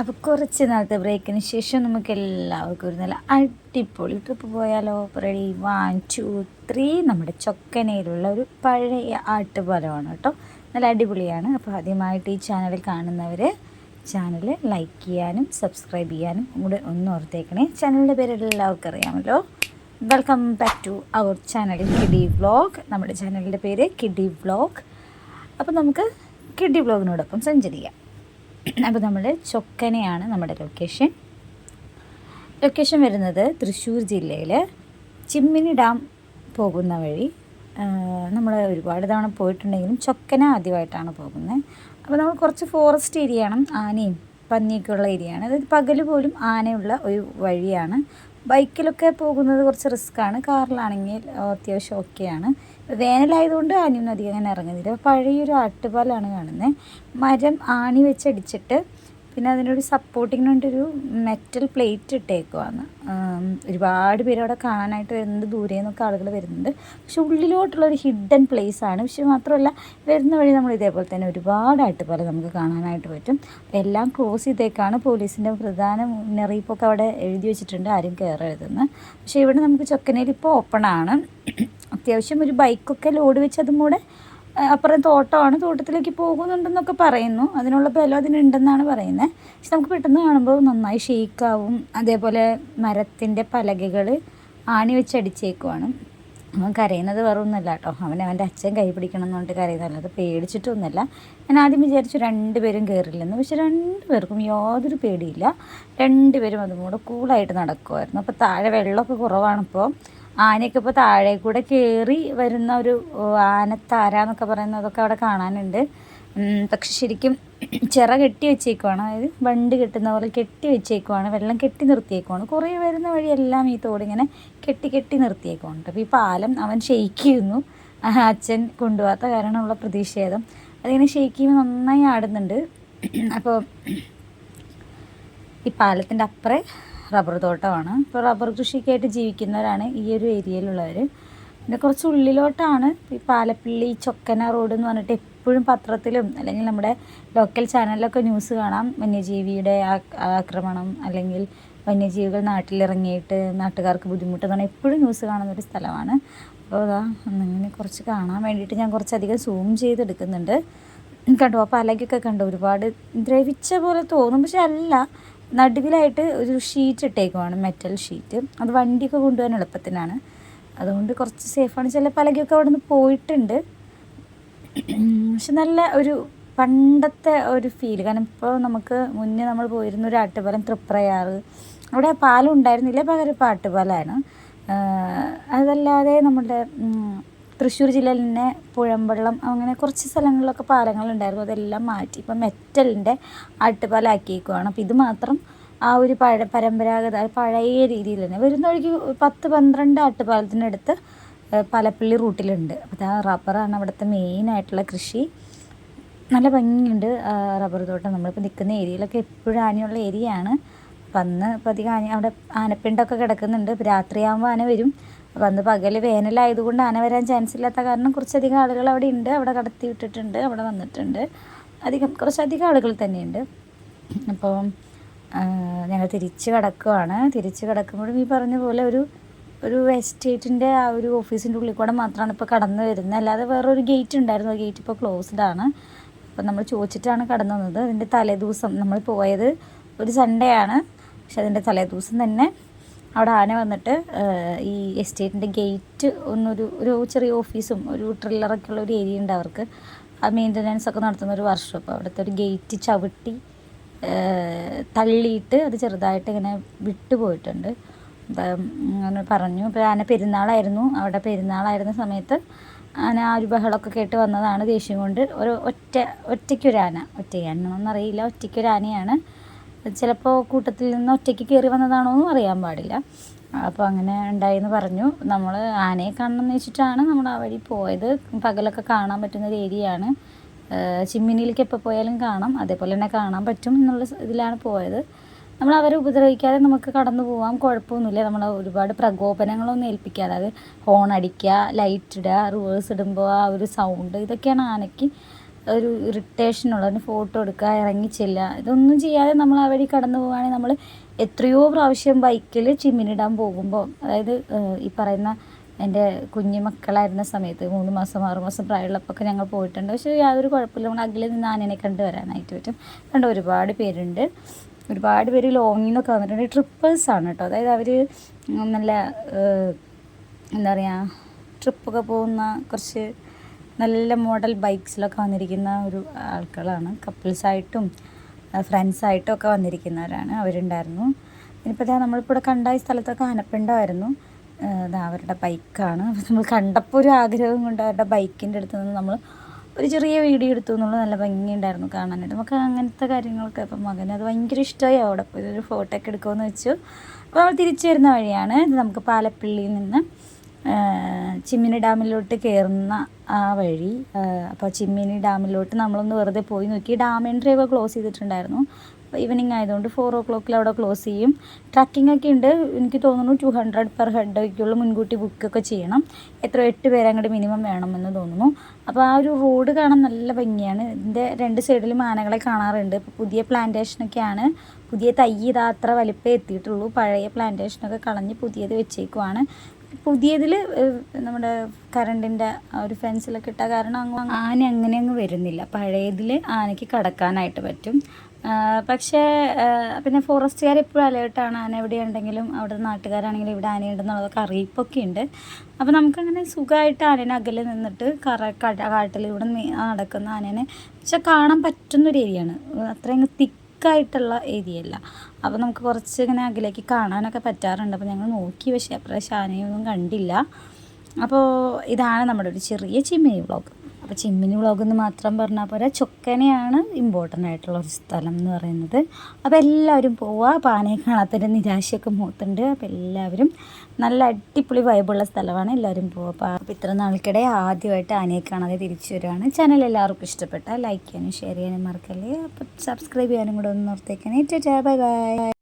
അപ്പോൾ കുറച്ച് നാളത്തെ ബ്രേക്കിന് ശേഷം നമുക്ക് എല്ലാവർക്കും ഒരു നല്ല അടിപൊളി ട്രിപ്പ് പോയാലോ. റെഡി വൺ ടു ത്രീ നമ്മുടെ ചൊക്കനയിലുള്ള ഒരു പഴയ ആട്ടുപാലമാണ് കേട്ടോ. നല്ല അടിപൊളിയാണ്. അപ്പോൾ ആദ്യമായിട്ട് ഈ ചാനൽ കാണുന്നവർ ചാനൽ ലൈക്ക് ചെയ്യാനും സബ്സ്ക്രൈബ് ചെയ്യാനും കൂടെ ഒന്ന് ഓർത്തേക്കണേ. ചാനലിന്റെ പേര് എല്ലാവർക്കും അറിയാമല്ലോ. Welcome back to our channel Kidi vlog നമ്മുടെ ചാനലിന്റെ പേര് കിഡി വ്ളോഗ് അപ്പോൾ നമുക്ക് കിഡി വ്ളോഗിനോടൊപ്പം സഞ്ചരിക്കാം. അപ്പോൾ നമ്മൾ ചൊക്കനയാണ് നമ്മുടെ ലൊക്കേഷൻ ലൊക്കേഷൻ വരുന്നത് തൃശ്ശൂർ ജില്ലയിൽ ചിമ്മിനി ഡാം പോകുന്ന വഴി നമ്മൾ ഒരുപാട് തവണ പോയിട്ടുണ്ടെങ്കിലും ചൊക്കന ആദ്യമായിട്ടാണ് പോകുന്നത്. അപ്പോൾ നമ്മൾ കുറച്ച് ഫോറസ്റ്റ് ഏരിയയാണ് ആനയും പന്നിയൊക്കെ ഉള്ള ഏരിയയാണ് അതായത് പകൽ പോലും ആനയുള്ള ഒരു വഴിയാണ് ബൈക്കിലൊക്കെ പോകുന്നത് കുറച്ച് റിസ്ക്കാണ്. കാറിലാണെങ്കിൽ അത്യാവശ്യം ഓക്കെയാണ്. വേനലായതുകൊണ്ട് ആനയൊന്നും അധികം അങ്ങനെ ഇറങ്ങുന്നില്ല. പഴയൊരു ആട്ടുപാലാണ് കാണുന്നത്. മരം ആണി വെച്ചടിച്ചിട്ട് പിന്നെ അതിനൊരു സപ്പോർട്ടിങ്ങിന് വേണ്ടി ഒരു മെറ്റൽ പ്ലേറ്റ് ഇട്ടേക്കുവാണ്. ഒരുപാട് പേര് അവിടെ കാണാനായിട്ട് വരുന്നുണ്ട് ദൂരെ നിന്നൊക്കെ ആളുകൾ വരുന്നുണ്ട്. പക്ഷെ ഉള്ളിലോട്ടുള്ള ഒരു ഹിഡൻ പ്ലേസ് ആണ്. പക്ഷെ മാത്രമല്ല വരുന്ന വഴി നമ്മൾ ഇതേപോലെ തന്നെ ഒരുപാട് പോലെ നമുക്ക് കാണാനായിട്ട് പറ്റും. എല്ലാം ക്ലോസ് ചെയ്തേക്കാണ് പോലീസിന്റെ പ്രധാന മുന്നറിയിപ്പൊക്കെ അവിടെ എഴുതി വെച്ചിട്ടുണ്ട് ആരും കയറരുതെന്ന് പക്ഷേ ഇവിടെ നമുക്ക് ചൊക്കനയിൽ ഇപ്പോൾ ഓപ്പൺ ആണ്. അത്യാവശ്യം ഒരു ബൈക്കൊക്കെ ലോഡ് വെച്ച് അതും കൂടെ അപ്പുറം തോട്ടമാണ് തോട്ടത്തിലേക്ക് പോകുന്നുണ്ടെന്നൊക്കെ പറയുന്നു. അതിനുള്ള ബലം അതിനുണ്ടെന്നാണ് പറയുന്നത്. പക്ഷെ നമുക്ക് പെട്ടെന്ന് കാണുമ്പോൾ നന്നായി ഷെയ്ക്കാവും. അതേപോലെ മരത്തിന്റെ പലകകൾ ആണി വെച്ചടിച്ചേക്കുവാണ്. അവൻ കരയുന്നത് വേറെ ഒന്നുമില്ല കേട്ടോ. അവൻ അവന്റെ അച്ഛൻ കൈ പിടിക്കണം എന്നുകൊണ്ട് കരയുന്നതല്ല. അത് പേടിച്ചിട്ടൊന്നുമല്ല. ഞാൻ ആദ്യം വിചാരിച്ചു രണ്ടുപേരും കയറില്ലെന്ന്. പക്ഷെ രണ്ടുപേർക്കും യാതൊരു പേടിയില്ല. രണ്ടുപേരും അതും കൂടെ കൂളായിട്ട് നടക്കുമായിരുന്നു അപ്പോൾ താഴെ വെള്ളമൊക്കെ കുറവാണിപ്പോൾ ആനയൊക്കെ ഇപ്പോൾ താഴെ കൂടെ കയറി വരുന്ന ഒരു ആനത്താര എന്നൊക്കെ പറയുന്നതൊക്കെ അവിടെ കാണാനുണ്ട്. പക്ഷെ ശരിക്കും ചിറ കെട്ടി വെച്ചേക്കുവാണ്. അതായത് വണ്ട് കെട്ടുന്ന പോലെ കെട്ടി വെച്ചേക്കുവാണ്. വെള്ളം കെട്ടി നിർത്തിയേക്കുവാണ്. കുറേ വരുന്ന വഴിയെല്ലാം ഈ തോടിങ്ങനെ കെട്ടി കെട്ടി നിർത്തിയേക്കുവാണ്. അപ്പോൾ ഈ പാലം അവൻ ഷെയ്ക്ക് ചെയ്യുന്നു. അച്ഛൻ കൊണ്ടുപോകാത്ത കാരണമുള്ള പ്രതിഷേധം. അതിങ്ങനെ ഷെയ്ക്ക് ചെയ്യുമ്പോൾ നന്നായി ആടുന്നുണ്ട്. അപ്പോൾ ഈ പാലത്തിന്റെ അപ്പുറേ റബ്ബർ തോട്ടമാണ്. ഇപ്പോൾ റബ്ബർ കൃഷിക്കായിട്ട് ജീവിക്കുന്നവരാണ് ഈ ഒരു ഏരിയയിലുള്ളവർ പിന്നെ കുറച്ച് ഉള്ളിലോട്ടാണ് ഈ പാലപ്പിള്ളി ചൊക്കന റോഡ് എന്ന് പറഞ്ഞിട്ട് എപ്പോഴും പത്രത്തിലും അല്ലെങ്കിൽ നമ്മുടെ ലോക്കൽ ചാനലിലൊക്കെ ന്യൂസ് കാണാം. വന്യജീവിയുടെ ആക്രമണം അല്ലെങ്കിൽ വന്യജീവികൾ നാട്ടിലിറങ്ങിയിട്ട് നാട്ടുകാർക്ക് ബുദ്ധിമുട്ട് എന്ന് പറഞ്ഞാൽ എപ്പോഴും ന്യൂസ് കാണുന്ന ഒരു സ്ഥലമാണ്. അപ്പോൾ അതാ അങ്ങനെ കുറച്ച് കാണാൻ വേണ്ടിയിട്ട് ഞാൻ കുറച്ചധികം സൂം ചെയ്തെടുക്കുന്നുണ്ട്. കണ്ടു ആ പലകൊക്കെ കണ്ടു. ഒരുപാട് ദ്രവിച്ച പോലെ തോന്നും. പക്ഷെ അല്ല നടുവിലായിട്ട് ഒരു ഷീറ്റ് ഇട്ടേക്കുവാണ് മെറ്റൽ ഷീറ്റ് അത് വണ്ടിയൊക്കെ കൊണ്ടുപോകാൻ എളുപ്പത്തിനാണ്. അതുകൊണ്ട് കുറച്ച് സേഫാണ് ചില പലകയൊക്കെ അവിടെ നിന്ന് പോയിട്ടുണ്ട്. പക്ഷെ നല്ല ഒരു പണ്ടത്തെ ഒരു ഫീൽ കാരണം ഇപ്പോൾ നമുക്ക് മുന്നേ നമ്മൾ പോയിരുന്ന ഒരു ആട്ടുപാലം തൃപ്രയാറ്. അവിടെ പാലം ഉണ്ടായിരുന്നില്ല. പകരം പാട്ടുപാലാണ് അതല്ലാതെ നമ്മുടെ തൃശ്ശൂർ ജില്ലയിൽ തന്നെ പുഴമ്പള്ളം അങ്ങനെ കുറച്ച് സ്ഥലങ്ങളിലൊക്കെ പാലങ്ങളുണ്ടായിരുന്നു. അതെല്ലാം മാറ്റി. ഇപ്പം മെറ്റലിന്റെ ആട്ടുപാലാക്കിയേക്കുവാണ് അപ്പോൾ ഇത് മാത്രം ആ ഒരു പഴ പരമ്പരാഗത പഴയ രീതിയിൽ തന്നെ. വരുന്ന വഴിക്ക് പത്ത് പന്ത്രണ്ട് ആട്ടുപാലത്തിനടുത്ത് പലപ്പള്ളി റൂട്ടിലുണ്ട്. അപ്പോൾ ആ റബ്ബറാണ് അവിടുത്തെ മെയിനായിട്ടുള്ള കൃഷി. നല്ല ഭംഗിയുണ്ട് റബ്ബർ തോട്ടം. നമ്മളിപ്പോൾ നിൽക്കുന്ന ഏരിയയിലൊക്കെ എപ്പോഴും ആനയുള്ള ഏരിയയാണ്. അപ്പം അന്ന് ഇപ്പോൾ അധികം ആന അവിടെ ആനപ്പിണ്ടൊക്കെ കിടക്കുന്നുണ്ട്. രാത്രിയാകുമ്പോൾ ആന വരും. അപ്പോൾ അന്ന് പകൽ വേനലായതുകൊണ്ട് ആന വരാൻ ചാൻസ് ഇല്ലാത്ത കാരണം കുറച്ചധികം ആളുകൾ അവിടെ ഉണ്ട്. അവിടെ കടത്തി വിട്ടിട്ടുണ്ട് അവിടെ വന്നിട്ടുണ്ട്. അധികം കുറച്ചധികം ആളുകൾ തന്നെയുണ്ട്. അപ്പോൾ ഞങ്ങൾ തിരിച്ച് കിടക്കുവാണ്. തിരിച്ച് കിടക്കുമ്പോഴും ഈ പറഞ്ഞ പോലെ ഒരു ഒരു എസ്റ്റേറ്റിന്റെ ആ ഒരു ഓഫീസിന്റെ ഉള്ളിൽ കൂടെ മാത്രമാണ് ഇപ്പോൾ കടന്നു വരുന്നത്. അല്ലാതെ വേറൊരു ഗേറ്റ് ഉണ്ടായിരുന്നു. ആ ഗേറ്റ് ഇപ്പോൾ ക്ലോസ്ഡ് ആണ്. അപ്പോൾ നമ്മൾ ചോദിച്ചിട്ടാണ് കടന്നു വന്നത്. അതിന്റെ തലേദിവസം നമ്മൾ പോയത് ഒരു സൺഡേ ആണ്. പക്ഷെ അതിന്റെ തലേദിവസം തന്നെ അവിടെ ആന വന്നിട്ട് ഈ എസ്റ്റേറ്റിന്റെ ഗേറ്റ് ഒന്നൊരു ഒരു ചെറിയ ഓഫീസും ഒരു ട്രില്ലറൊക്കെ ഉള്ള ഒരു ഏരിയ ഉണ്ട് അവർക്ക്. ആ മെയിന്റനൻസ് ഒക്കെ നടത്തുന്ന ഒരു വർക്ക്ഷോപ്പ് അവിടുത്തെ ഒരു ഗേറ്റ് ചവിട്ടി തള്ളിയിട്ട് അത് ചെറുതായിട്ട് ഇങ്ങനെ വിട്ടുപോയിട്ടുണ്ട് അങ്ങനെ പറഞ്ഞു. ഇപ്പോൾ ആന പെരുന്നാളായിരുന്നു. അവിടെ പെരുന്നാളായിരുന്ന സമയത്ത് ആന ആ ഒരു ബഹളമൊക്കെ കേട്ട് വന്നതാണ് ദേഷ്യം കൊണ്ട്. ഒരു ഒറ്റ ഒറ്റയ്ക്കൊരാന ഒറ്റയാനൊന്നും അറിയില്ല ഒറ്റയ്ക്കൊരു ആനയാണ്. ചിലപ്പോൾ കൂട്ടത്തിൽ നിന്ന് ഒറ്റയ്ക്ക് കയറി വന്നതാണോ എന്നും അറിയാൻ പാടില്ല. അപ്പോൾ അങ്ങനെ ഉണ്ടായിന്ന് പറഞ്ഞു. നമ്മൾ ആനയെ കാണണം എന്ന് വെച്ചിട്ടാണ് നമ്മൾ ആ വഴി പോയത്. പകലൊക്കെ കാണാൻ പറ്റുന്ന ഒരു ഏരിയയാണ് ചിമ്മിനിയിലേക്ക് എപ്പോൾ പോയാലും കാണാം. അതേപോലെ തന്നെ കാണാൻ പറ്റും എന്നുള്ള ഇതിലാണ് പോയത്. നമ്മൾ അവരെ ഉപദ്രവിക്കാതെ നമുക്ക് കടന്നു പോകാം കുഴപ്പമൊന്നുമില്ല. നമ്മൾ ഒരുപാട് പ്രകോപനങ്ങളൊന്നും ഏൽപ്പിക്കാതെ. അത് ഹോൺ അടിക്കുക ലൈറ്റ് ഇടുക റിവേഴ്സ് ഇടുമ്പോൾ ആ ഒരു സൗണ്ട് ഇതൊക്കെയാണ് ആനയ്ക്ക് ഒരു ഇറിറ്റേഷനുള്ള അതിന് ഫോട്ടോ എടുക്കുക ഇറങ്ങി ചെല്ലുക ഇതൊന്നും ചെയ്യാതെ നമ്മൾ ആ വഴി കടന്നു പോവുകയാണെങ്കിൽ നമ്മൾ എത്രയോ പ്രാവശ്യം ബൈക്കിൽ ചിമ്മിനിടാൻ പോകുമ്പോൾ അതായത് ഈ പറയുന്ന എന്റെ കുഞ്ഞു മക്കളായിരുന്ന സമയത്ത് മൂന്ന് മാസം ആറു മാസം പ്രായമുള്ളപ്പോൾ ഞങ്ങൾ പോയിട്ടുണ്ട്. പക്ഷേ യാതൊരു കുഴപ്പമില്ല. നമ്മൾ അകലെ നിന്ന് ആനനെ കണ്ടു വരാനായിട്ട് പറ്റും. കണ്ട് ഒരുപാട് പേരുണ്ട്. ഒരുപാട് പേര് ലോങ്ങിൽ നിന്നൊക്കെ വന്നിട്ടുണ്ട്. ട്രിപ്പേഴ്സാണ് കേട്ടോ. അതായത് അവർ നല്ല എന്താ പറയുക ട്രിപ്പൊക്കെ പോകുന്ന കുറച്ച് നല്ല മോഡൽ ബൈക്സിലൊക്കെ വന്നിരിക്കുന്ന ഒരു ആൾക്കാരാണ് കപ്പിൾസായിട്ടും ഫ്രണ്ട്സായിട്ടും ഒക്കെ വന്നിരിക്കുന്നവരാണ് അവരുണ്ടായിരുന്നു. ഇനിയിപ്പോൾ ഇതാ നമ്മളിപ്പോൾ ഇവിടെ കണ്ട ഈ സ്ഥലത്തൊക്കെ അനപ്പിണ്ടായിരുന്നു ഇതാ അവരുടെ ബൈക്കാണ്. നമ്മൾ കണ്ടപ്പോൾ ഒരു ആഗ്രഹം കൊണ്ട് അവരുടെ ബൈക്കിന്റെ അടുത്ത് നിന്ന് നമ്മൾ ഒരു ചെറിയ വീഡിയോ എടുത്തു എന്നുള്ളത് നല്ല ഭംഗിയുണ്ടായിരുന്നു കാണാനായിട്ട്. നമുക്ക് അങ്ങനത്തെ കാര്യങ്ങളൊക്കെ ഇപ്പം മകന് അത് ഭയങ്കര ഇഷ്ടമായി. അവിടെ പോയി ഒരു ഫോട്ടോ ഒക്കെ എടുക്കുമെന്ന് വെച്ചു. അപ്പോൾ നമ്മൾ തിരിച്ചു വരുന്ന വഴിയാണ്. നമുക്ക് പാലപ്പള്ളിയിൽ നിന്ന് ചിമ്മിനി ഡാമിലോട്ട് കയറുന്ന ആ വഴി. അപ്പോൾ ചിമ്മിനി ഡാമിലോട്ട് നമ്മളൊന്ന് വെറുതെ പോയി നോക്കി. ഡാം എൻട്രി ഒക്കെ ക്ലോസ് ചെയ്തിട്ടുണ്ടായിരുന്നു. ഈവനിങ് ആയതുകൊണ്ട് ഫോർ ഓ ക്ലോക്കിൽ അവിടെ ക്ലോസ് ചെയ്യും. ട്രക്കിംഗ് ഒക്കെ ഉണ്ട്. എനിക്ക് തോന്നുന്നു ടു ഹൺഡ്രഡ് പെർ ഹെഡൊക്കെയുള്ള മുൻകൂട്ടി ബുക്ക് ഒക്കെ ചെയ്യണം. എത്ര എട്ട് പേരെ അങ്ങോട്ട് മിനിമം വേണമെന്ന് തോന്നുന്നു. അപ്പോൾ ആ ഒരു റോഡ് കാണാൻ നല്ല ഭംഗിയാണ്. ഇതിന്റെ രണ്ട് സൈഡിലും ആനകളെ കാണാറുണ്ട്. ഇപ്പോൾ പുതിയ പ്ലാന്റേഷനൊക്കെയാണ് പുതിയ തൈ ഇതാ അത്ര വലിപ്പേ എത്തിയിട്ടുള്ളൂ. പഴയ പ്ലാന്റേഷനൊക്കെ കളഞ്ഞ് പുതിയത് വെച്ചേക്കുവാണ്. പുതിയതിൽ നമ്മുടെ കറണ്ടിന്റെ ഒരു ഫെൻസിലൊക്കെ ഇട്ട കാരണം അങ്ങ് ആന അങ്ങനെ അങ്ങ് വരുന്നില്ല. പഴയതിൽ ആനയ്ക്ക് കടക്കാനായിട്ട് പറ്റും. പക്ഷേ പിന്നെ ഫോറസ്റ്റുകാർ എപ്പോഴും അലേർട്ടാണ്. ആന എവിടെ ഉണ്ടെങ്കിലും അവിടെ നാട്ടുകാരാണെങ്കിലും ഇവിടെ ആനയുണ്ടെന്നുള്ളതൊക്കെ അറിയിപ്പൊക്കെ ഉണ്ട്. അപ്പോൾ നമുക്കങ്ങനെ സുഖമായിട്ട് ആനേനെ അകലെ നിന്നിട്ട് കറ കട കാട്ടിലൂടെ നടക്കുന്ന ആനേനെ പക്ഷെ കാണാൻ പറ്റുന്നൊരു ഏരിയയാണ്. അത്രയും തിക്കായിട്ടുള്ള ഏരിയ അല്ല അപ്പോൾ നമുക്ക് കുറച്ച് ഇങ്ങനെ അകലേക്ക് കാണാനൊക്കെ പറ്റാറുണ്ട്. അപ്പോൾ ഞങ്ങൾ നോക്കി പക്ഷേ അപ്രാവശ്യം ആനയൊന്നും കണ്ടില്ല. അപ്പോൾ ഇതാണ് നമ്മുടെ ഒരു ചെറിയ ചിമ്മിനി വ്ളോഗ് അപ്പോൾ ചിമ്മിനി വ്ളോഗ് എന്ന് മാത്രം പറഞ്ഞാൽ പോരാ. ചൊക്കനെയാണ് ഇമ്പോർട്ടന്റ് ആയിട്ടുള്ള ഒരു സ്ഥലം എന്ന് പറയുന്നത്. അപ്പോൾ എല്ലാവരും പോവുക അപ്പോൾ ആനയെ കാണാത്തതിന്റെ നിരാശയൊക്കെ മൂത്തുണ്ട്. അപ്പോൾ എല്ലാവരും നല്ല അടിപൊളി വൈബുള്ള സ്ഥലമാണ്. എല്ലാവരും പോവുക അപ്പോൾ അപ്പോൾ ഇത്ര നാൾക്കിടെ ആദ്യമായിട്ട് ആനയെ കാണാതെ തിരിച്ചു വരികയാണ്. ചാനൽ എല്ലാവർക്കും ഇഷ്ടപ്പെട്ട ലൈക്ക് ചെയ്യാനും ഷെയർ ചെയ്യാനും മറക്കല്ലേ. അപ്പോൾ സബ്സ്ക്രൈബ് ചെയ്യാനും കൂടെ ഒന്ന് ഓർത്തേക്കണേ. Bye bye